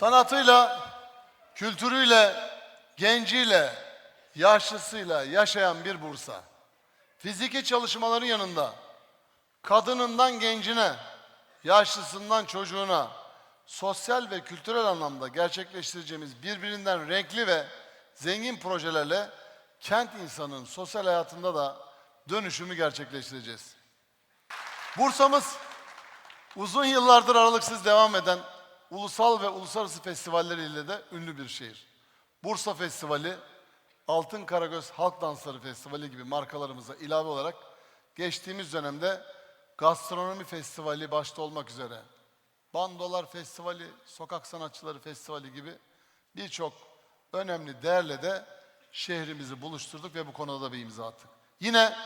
Sanatıyla, kültürüyle, genciyle, yaşlısıyla yaşayan bir Bursa. Fiziki çalışmaların yanında kadınından gencine, yaşlısından çocuğuna sosyal ve kültürel anlamda gerçekleştireceğimiz birbirinden renkli ve zengin projelerle kent insanının sosyal hayatında da dönüşümü gerçekleştireceğiz. Bursa'mız uzun yıllardır aralıksız devam eden ulusal ve uluslararası festivalleriyle de ünlü bir şehir. Bursa Festivali, Altın Karagöz Halk Dansları Festivali gibi markalarımıza ilave olarak geçtiğimiz dönemde Gastronomi Festivali başta olmak üzere Bandolar Festivali, Sokak Sanatçıları Festivali gibi birçok önemli değerle de şehrimizi buluşturduk ve bu konuda da bir imza attık. Yine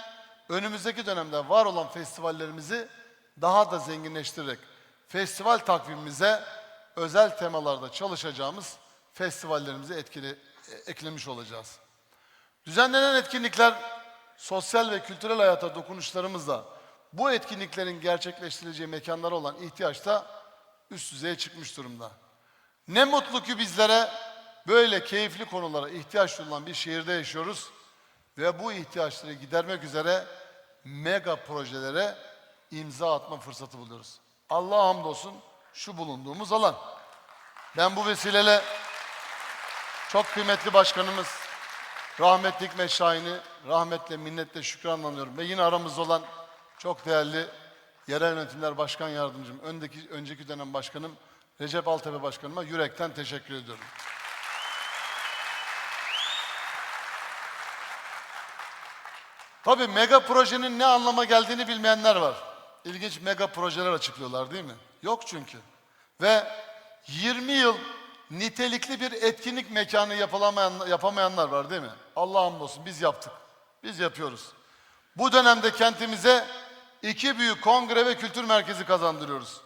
önümüzdeki dönemde var olan festivallerimizi daha da zenginleştirerek festival takvimimize özel temalarda çalışacağımız festivallerimizi etkili, e, eklemiş olacağız. Düzenlenen etkinlikler sosyal ve kültürel hayata dokunuşlarımızla bu etkinliklerin gerçekleştirileceği mekanlara olan ihtiyaç da üst düzeye çıkmış durumda. Ne mutlu ki bizlere böyle keyifli konulara ihtiyaç duyulan bir şehirde yaşıyoruz ve bu ihtiyaçları gidermek üzere mega projelere imza atma fırsatı buluyoruz. Allah'a hamdolsun şu bulunduğumuz alan. Ben bu vesileyle çok kıymetli başkanımız rahmetli Hikmet rahmetle minnetle şükranla anıyorum. Ve yine aramızda olan çok değerli yerel yönetimler başkan yardımcım, öndeki, önceki dönem başkanım Recep Altepe başkanıma yürekten teşekkür ediyorum. Tabii mega projenin ne anlama geldiğini bilmeyenler var. İlginç mega projeler açıklıyorlar değil mi? Yok çünkü. Ve 20 yıl nitelikli bir etkinlik mekanı yapılamayan, yapamayanlar var değil mi? Allah hamdolsun biz yaptık. Biz yapıyoruz. Bu dönemde kentimize iki büyük kongre ve kültür merkezi kazandırıyoruz.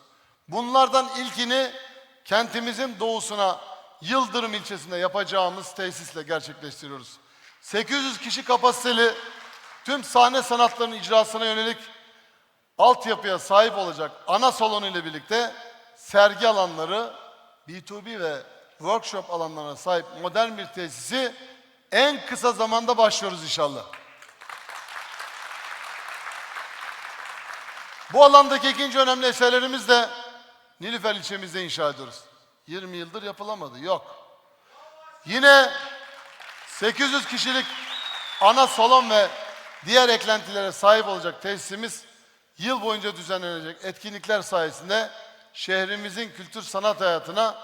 Bunlardan ilkini kentimizin doğusuna Yıldırım ilçesinde yapacağımız tesisle gerçekleştiriyoruz. 800 kişi kapasiteli tüm sahne sanatlarının icrasına yönelik altyapıya sahip olacak ana salonu ile birlikte sergi alanları, B2B ve workshop alanlarına sahip modern bir tesisi en kısa zamanda başlıyoruz inşallah. Bu alandaki ikinci önemli eserlerimiz de Nilüfer ilçemizde inşa ediyoruz. 20 yıldır yapılamadı, yok. Yine 800 kişilik ana salon ve diğer eklentilere sahip olacak tesisimiz yıl boyunca düzenlenecek etkinlikler sayesinde şehrimizin kültür sanat hayatına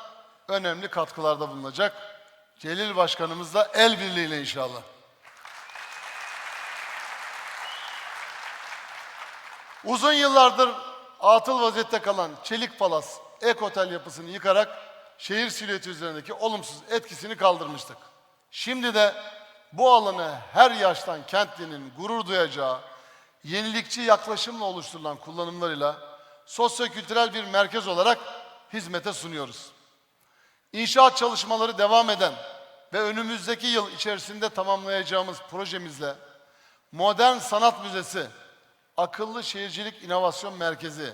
önemli katkılarda bulunacak. Celil Başkanımızla el birliğiyle inşallah. Uzun yıllardır atıl vaziyette kalan Çelik Palas ek otel yapısını yıkarak şehir silüeti üzerindeki olumsuz etkisini kaldırmıştık. Şimdi de bu alanı her yaştan kentlinin gurur duyacağı yenilikçi yaklaşımla oluşturulan kullanımlarıyla sosyo-kültürel bir merkez olarak hizmete sunuyoruz. İnşaat çalışmaları devam eden ve önümüzdeki yıl içerisinde tamamlayacağımız projemizle Modern Sanat Müzesi, Akıllı Şehircilik İnovasyon Merkezi,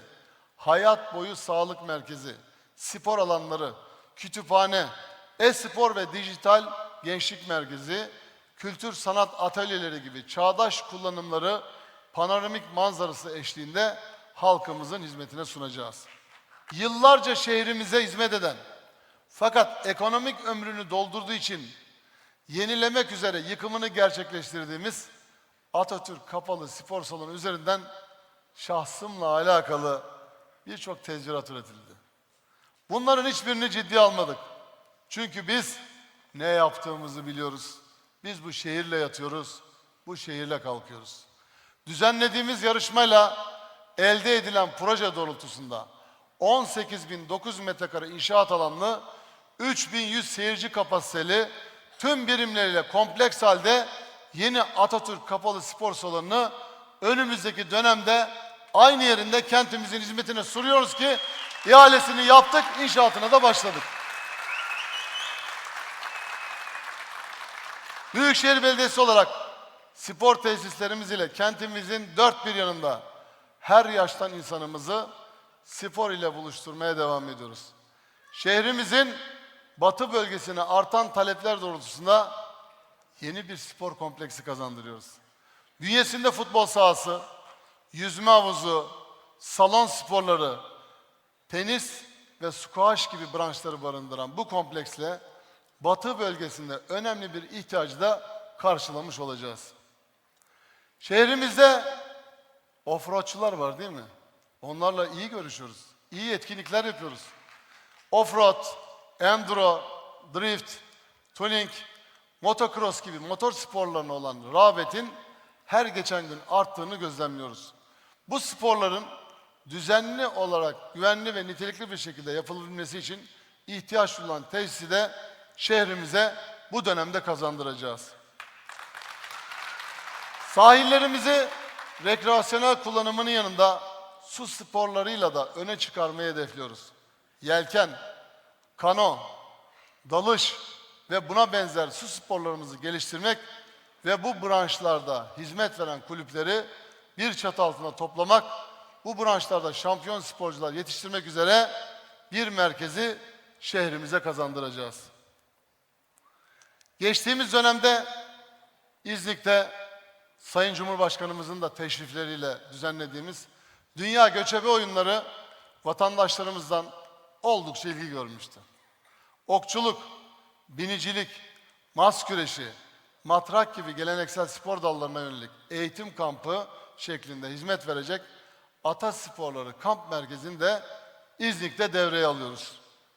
Hayat Boyu Sağlık Merkezi, spor alanları, kütüphane, e-spor ve dijital gençlik merkezi, kültür sanat atölyeleri gibi çağdaş kullanımları panoramik manzarası eşliğinde halkımızın hizmetine sunacağız. Yıllarca şehrimize hizmet eden fakat ekonomik ömrünü doldurduğu için yenilemek üzere yıkımını gerçekleştirdiğimiz Atatürk Kapalı Spor Salonu üzerinden şahsımla alakalı birçok tezcirat üretildi. Bunların hiçbirini ciddiye almadık. Çünkü biz ne yaptığımızı biliyoruz. Biz bu şehirle yatıyoruz, bu şehirle kalkıyoruz. Düzenlediğimiz yarışmayla elde edilen proje doğrultusunda 18.900 metrekare inşaat alanlı 3100 seyirci kapasiteli tüm birimleriyle kompleks halde yeni Atatürk Kapalı Spor Salonu'nu önümüzdeki dönemde aynı yerinde kentimizin hizmetine sunuyoruz ki ihalesini yaptık, inşaatına da başladık. Büyükşehir Belediyesi olarak spor tesislerimiz ile kentimizin dört bir yanında her yaştan insanımızı spor ile buluşturmaya devam ediyoruz. Şehrimizin Batı bölgesine artan talepler doğrultusunda yeni bir spor kompleksi kazandırıyoruz. Bünyesinde futbol sahası, yüzme havuzu, salon sporları, tenis ve squash gibi branşları barındıran bu kompleksle Batı bölgesinde önemli bir ihtiyacı da karşılamış olacağız. Şehrimizde offroadçular var değil mi? Onlarla iyi görüşüyoruz. İyi etkinlikler yapıyoruz. Offroad, enduro, drift, tuning, motocross gibi motor sporlarına olan rağbetin her geçen gün arttığını gözlemliyoruz. Bu sporların düzenli olarak güvenli ve nitelikli bir şekilde yapılabilmesi için ihtiyaç duyulan tesisi de şehrimize bu dönemde kazandıracağız. Sahillerimizi rekreasyonel kullanımının yanında su sporlarıyla da öne çıkarmayı hedefliyoruz. Yelken, kano, dalış ve buna benzer su sporlarımızı geliştirmek ve bu branşlarda hizmet veren kulüpleri bir çatı altında toplamak, bu branşlarda şampiyon sporcular yetiştirmek üzere bir merkezi şehrimize kazandıracağız. Geçtiğimiz dönemde İznik'te Sayın Cumhurbaşkanımızın da teşrifleriyle düzenlediğimiz Dünya Göçebe Oyunları vatandaşlarımızdan oldukça ilgi görmüştü. Okçuluk, binicilik, mas güreşi, matrak gibi geleneksel spor dallarına yönelik eğitim kampı şeklinde hizmet verecek Ata Sporları Kamp Merkezi'ni de İznik'te devreye alıyoruz.